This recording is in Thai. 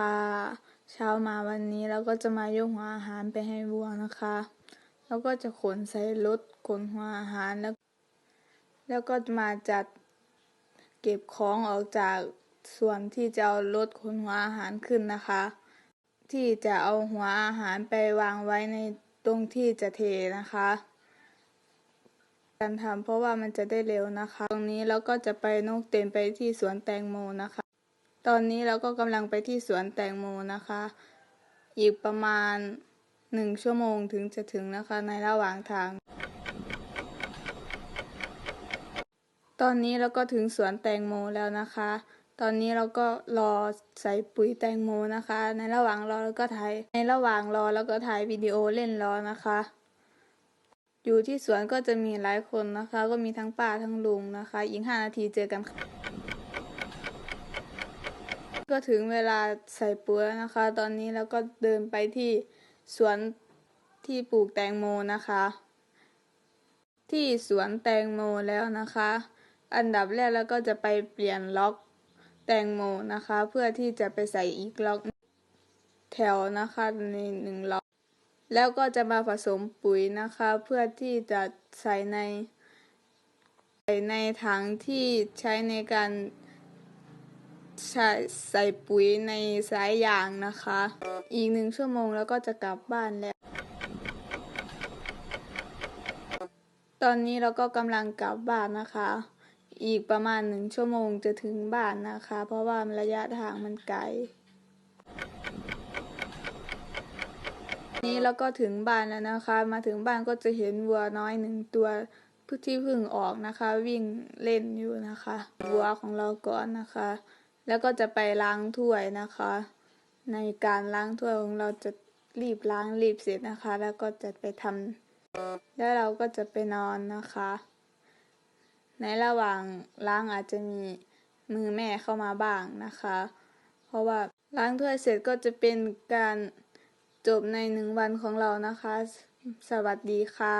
ค่ะเช้ามาวันนี้เราก็จะมายกหัวอาหารไปให้วัวนะคะ แล้วก็จะขนใส่รถขนหัวอาหารแล้ว แล้วก็มาจัดเก็บของออกจากส่วนที่จะเอารถขนหัวอาหารขึ้นนะคะ ที่จะเอาหัวอาหารไปวางไว้ในตรงที่จะเทนะคะ การทำเพราะว่ามันจะได้เร็วนะคะ ตรงนี้เราก็จะไปนกเต็มไปที่สวนแตงโมนะคะ ตอนนี้เราก็กำลังไปที่สวนแตงโมนะคะ อีกประมาณหนึ่งชั่วโมงถึงจะถึงนะคะในระหว่างทาง ตอนนี้เราก็ถึงสวนแตงโมแล้วนะคะ ตอนนี้เราก็รอใส่ปุ๋ยแตงโมนะคะ ในระหว่างรอแล้วก็ถ่ายในระหว่างรอแล้วก็ถ่ายวิดีโอเล่นรอนะคะ อยู่ที่สวนก็จะมีหลายคนนะคะ ก็มีทั้งป้าทั้งลุงนะคะ อีกห้านาทีเจอกันค่ะ ก็ถึงเวลาใส่ปุ๋ยแล้วนะคะ ตอนนี้เราก็เดินไปที่สวนที่ปลูกแตงโมนะคะ ที่สวนแตงโมแล้วนะคะ อันดับแรกแล้วก็จะไปเปลี่ยนล็อกแตงโมนะคะ เพื่อที่จะไปใส่อีกล็อกแถวนะคะในหนึ่งล็อก แล้วก็จะมาผสมปุ๋ยนะคะ เพื่อที่จะใส่ในใส่ในถังที่ใช้ในการ ใช้ใส่ปุ๋ยในสายยางนะคะ อีกหนึ่งชั่วโมงแล้วก็จะกลับบ้านแล้ว ตอนนี้เราก็กำลังกลับบ้านนะคะ อีกประมาณหนึ่งชั่วโมงจะถึงบ้านนะคะ เพราะว่าระยะทางมันไกล นี้เราก็ถึงบ้านแล้วนะคะ มาถึงบ้านก็จะเห็นวัวน้อยหนึ่งตัวที่เพิ่งออกนะคะ วิ่งเล่นอยู่นะคะวัวของเราก่อนนะคะ แล้วก็จะไปล้างถ้วยนะคะ ในการล้างถ้วยของเราจะรีบล้างรีบเสร็จนะคะ แล้วก็จะไปทำแล้วเราก็จะไปนอนนะคะ ในระหว่างล้างอาจจะมีมือแม่เข้ามาบ้างนะคะ เพราะว่าล้างถ้วยเสร็จก็จะเป็นการจบในหนึ่งวันของเรานะคะ สวัสดีค่ะ